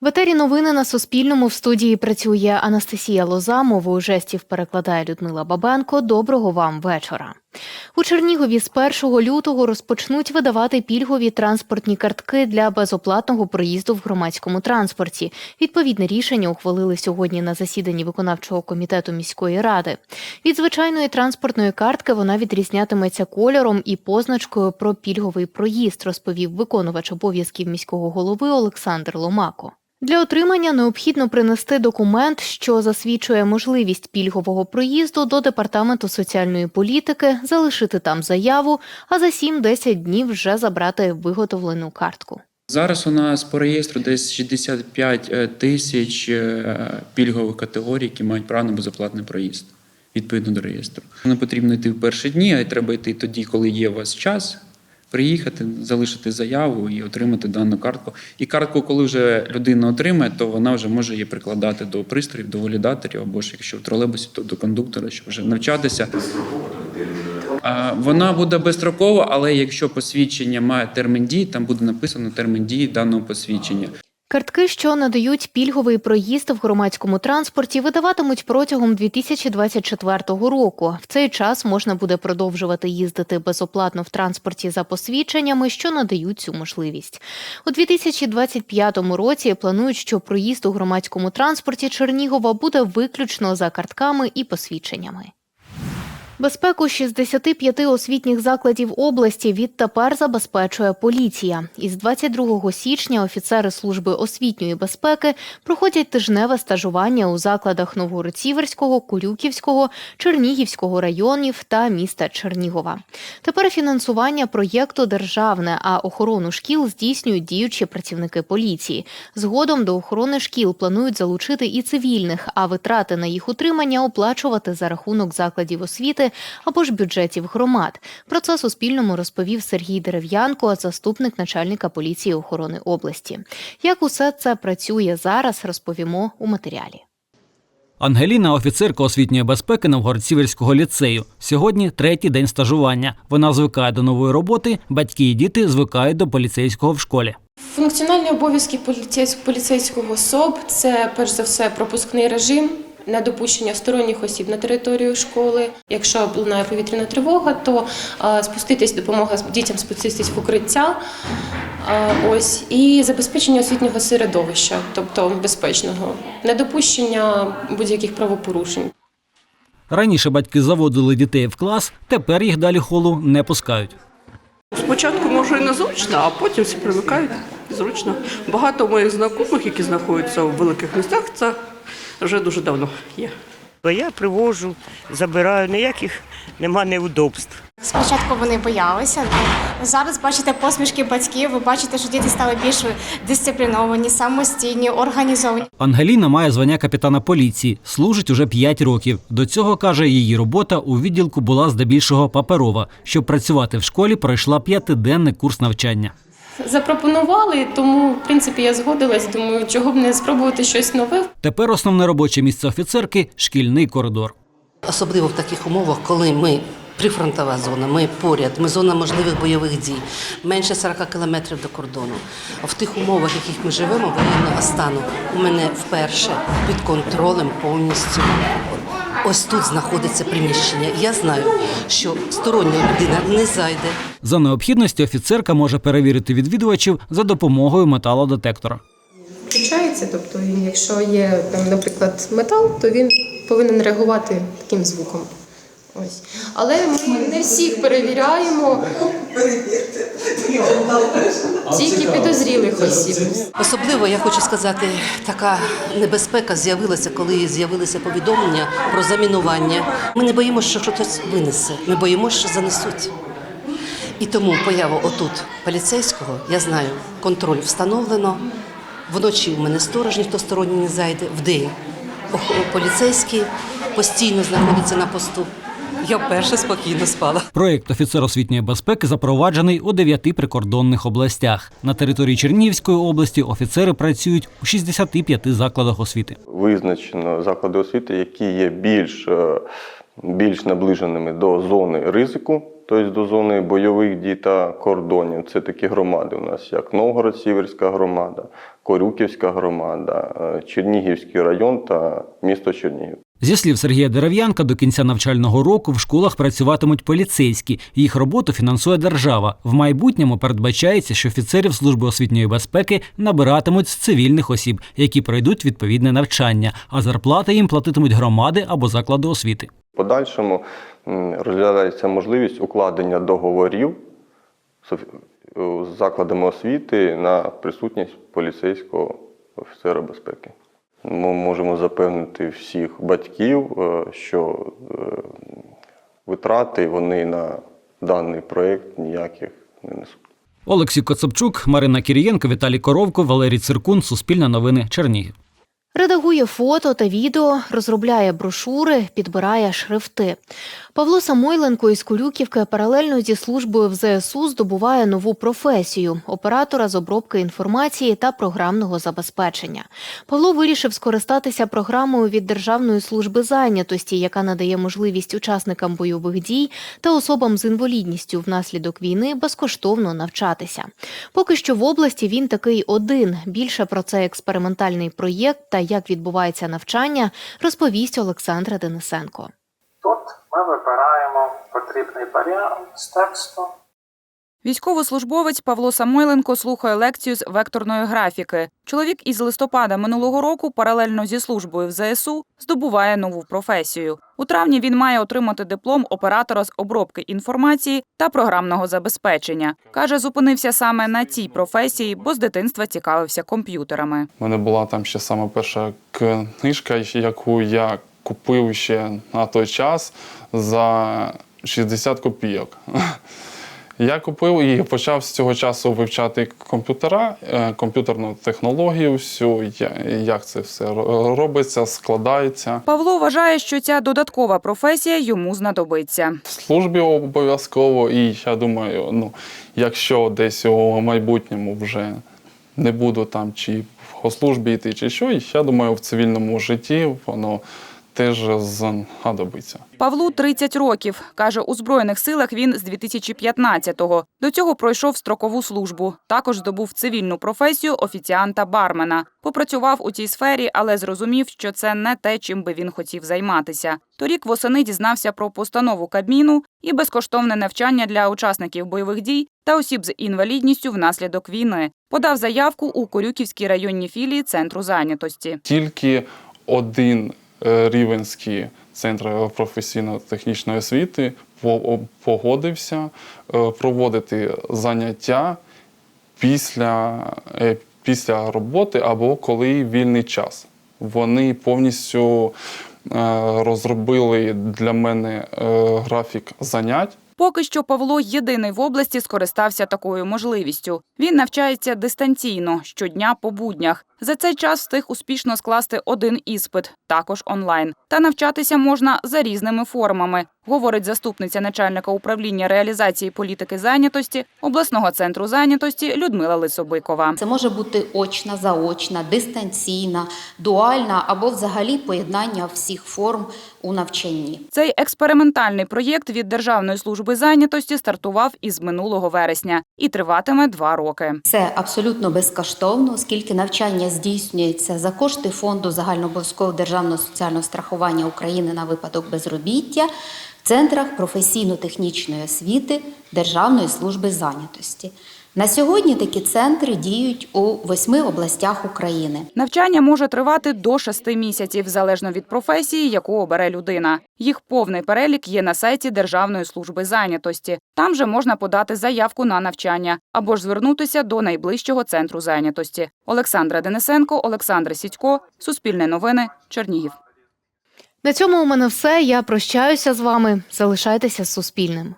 В етері новини на Суспільному в студії працює Анастасія Лоза. Мовою жестів перекладає Людмила Бабенко. Доброго вам вечора. У Чернігові з 1 лютого розпочнуть видавати пільгові транспортні картки для безоплатного проїзду в громадському транспорті. Відповідне рішення ухвалили сьогодні на засіданні виконавчого комітету міської ради. Від звичайної транспортної картки вона відрізнятиметься кольором і позначкою про пільговий проїзд, розповів виконувач обов'язків міського голови Олександр Ломако. Для отримання необхідно принести документ, що засвідчує можливість пільгового проїзду до департаменту соціальної політики, залишити там заяву, а за 7-10 днів вже забрати виготовлену картку. Зараз у нас по реєстру десь 65 е, тисяч е, пільгових категорій, які мають право на безоплатний проїзд відповідно до реєстру. Не потрібно йти в перші дні, а треба йти тоді, коли є у вас час. Приїхати, залишити заяву і отримати дану картку. І картку, коли вже людина отримає, то вона вже може її прикладати до пристроїв, до валідаторів, або ж якщо в тролейбусі, то до кондуктора, щоб вже навчатися. Вона буде безстрокова, але якщо посвідчення має термін дії, там буде написано термін дії даного посвідчення. Картки, що надають пільговий проїзд в громадському транспорті, видаватимуть протягом 2024 року. В цей час можна буде продовжувати їздити безоплатно в транспорті за посвідченнями, що надають цю можливість. У 2025 році планують, що проїзд у громадському транспорті Чернігова буде виключно за картками і посвідченнями. Безпеку 65 освітніх закладів області відтепер забезпечує поліція. Із 22 січня офіцери служби освітньої безпеки проходять тижневе стажування у закладах Новгород-Сіверського, Кулюківського, Чернігівського районів та міста Чернігова. Тепер фінансування проєкту державне, а охорону шкіл здійснюють діючі працівники поліції. Згодом до охорони шкіл планують залучити і цивільних, а витрати на їх утримання оплачувати за рахунок закладів освіти або ж бюджетів громад. Про це Суспільному розповів Сергій Дерев'янко, заступник начальника поліції охорони області. Як усе це працює зараз, розповімо у матеріалі. Ангеліна офіцерка освітньої безпеки Новгород-Сіверського ліцею. Сьогодні третій день стажування. Вона звикає до нової роботи, батьки і діти звикають до поліцейського в школі. Функціональні обов'язки поліцейського СОБ це перш за все пропускний режим. Недопущення сторонніх осіб на територію школи. Якщо лунає повітряна тривога, то е, спуститись, допомога дітям спуститись в укриття. Е, ось і забезпечення освітнього середовища, тобто безпечного, недопущення будь-яких правопорушень. Раніше батьки заводили дітей в клас, тепер їх далі холу не пускають. Спочатку може і незручно, а потім всі привикають зручно. Багато моїх знайомих, які знаходяться у великих містах, це вже дуже давно є. Бо я привожу, забираю, ніяких нема неудобств. Спочатку вони боялися. Зараз бачите посмішки батьків. Ви бачите, що діти стали більш дисципліновані, самостійні, організовані. Ангеліна має звання капітана поліції, служить уже 5 років. До цього каже, її робота у відділку була здебільшого паперова. Щоб працювати в школі, пройшла п'ятиденний курс навчання. Запропонували, тому в принципі я згодилась. Думаю, чого б не спробувати щось нове. Тепер основне робоче місце офіцерки шкільний коридор. Особливо в таких умовах, коли ми прифронтова зона, ми поряд, ми зона можливих бойових дій, менше 40 кілометрів до кордону. В тих умовах, в яких ми живемо, воєнного стану, у мене вперше під контролем повністю. Ось тут знаходиться приміщення. Я знаю, що стороння людина не зайде. За необхідності офіцерка може перевірити відвідувачів за допомогою металодетектора. Включається, тобто якщо є, там, наприклад, метал, то він повинен реагувати таким звуком. Ось. Але ми не всіх перевіряємо. Тільки підозрілих осіб. Особливо я хочу сказати, така небезпека з'явилася, коли з'явилися повідомлення про замінування. Ми не боїмося, що хтось винесе. Ми боїмося, що занесуть. І тому поява отут поліцейського, я знаю, контроль встановлено. Вночі у мене сторож, ніхто сторонній не зайде. Вдень поліцейський постійно знаходиться на посту. Я вперше спокійно спала. Проєкт офіцер освітньої безпеки запроваджений у дев'яти прикордонних областях. На території Чернігівської області офіцери працюють у 65 закладах освіти. визначено заклади освіти, які є більш, е, більш наближеними до зони ризику, тобто до зони бойових дій та кордонів. Це такі громади у нас, як Новгород-Сіверська громада, Корюківська громада, е, Чернігівський район та місто Чернігів. Зі слів Сергія Дерев'янка, до кінця навчального року в школах працюватимуть поліцейські. Їх роботу фінансує держава. В майбутньому передбачається, що офіцерів служби освітньої безпеки набиратимуть з цивільних осіб, які пройдуть відповідне навчання, а зарплати їм платитимуть громади або заклади освіти. Подальшому розглядається можливість укладення договорів з закладами освіти на присутність поліцейського офіцера безпеки. Ми можемо запевнити всіх батьків, е, що е, витрати вони на даний проєкт ніяких не несуть. Олексій Коцепчук, Марина Кірієнко, Віталій Коровко, Валерій Циркун, Суспільне новини, Чернігів. Редагує фото та відео, розробляє брошури, підбирає шрифти. Павло Самойленко із Курюківки паралельно зі службою в ЗСУ здобуває нову професію оператора з обробки інформації та програмного забезпечення. Павло вирішив скористатися програмою від Державної служби зайнятості, яка надає можливість учасникам бойових дій та особам з інвалідністю внаслідок війни безкоштовно навчатися. Поки що в області він такий один. Більше про цей експериментальний проєкт та як відбувається навчання, розповість Олександра Денисенко. Тут ми вибираємо потрібний варіант з тексту. Військовослужбовець Павло Самойленко слухає лекцію з векторної графіки. Чоловік із листопада минулого року паралельно зі службою в ЗСУ здобуває нову професію. У травні він має отримати диплом оператора з обробки інформації та програмного забезпечення. Каже, зупинився саме на цій професії, бо з дитинства цікавився комп'ютерами. У мене була там ще саме перша книжка, яку я купив ще на той час за 60 копійок. Я купив і почав з цього часу вивчати комп'ютера, е, комп'ютерну технологію, всю, як це все робиться, складається. Павло вважає, що ця додаткова професія йому знадобиться. В службі обов'язково, і я думаю, ну, якщо десь у майбутньому вже не буду там чи по службі йти, чи що, і я думаю, в цивільному житті воно теж знадобиться. Павлу 30 років. Каже, у Збройних силах він з 2015-го. До цього пройшов строкову службу. Також здобув цивільну професію офіціанта-бармена. Попрацював у цій сфері, але зрозумів, що це не те, чим би він хотів займатися. Торік восени дізнався про постанову Кабміну і безкоштовне навчання для учасників бойових дій та осіб з інвалідністю внаслідок війни. Подав заявку у Корюківській районній філії центру зайнятості. Тільки один рівенський центр професійно-технічної освіти по- погодився е, проводити заняття після, е, після роботи або коли вільний час. Вони повністю е, розробили для мене е, графік занять. Поки що Павло єдиний в області скористався такою можливістю. Він навчається дистанційно щодня по буднях. За цей час встиг успішно скласти один іспит, також онлайн. Та навчатися можна за різними формами, говорить заступниця начальника управління реалізації політики зайнятості обласного центру зайнятості Людмила Лисобикова. Це може бути очна, заочна, дистанційна, дуальна або взагалі поєднання всіх форм у навчанні. Цей експериментальний проєкт від Державної служби зайнятості стартував із минулого вересня і триватиме два роки. Це абсолютно безкоштовно, оскільки навчання здійснюється за кошти фонду загальнообов'язкового державного соціального страхування України на випадок безробіття в центрах професійно-технічної освіти Державної служби зайнятості. На сьогодні такі центри діють у восьми областях України. Навчання може тривати до шести місяців, залежно від професії, яку обере людина. Їх повний перелік є на сайті Державної служби зайнятості. Там же можна подати заявку на навчання або ж звернутися до найближчого центру зайнятості. Олександра Денисенко, Олександр Сідько, Суспільне новини, Чернігів. На цьому у мене все. Я прощаюся з вами. Залишайтеся з Суспільним.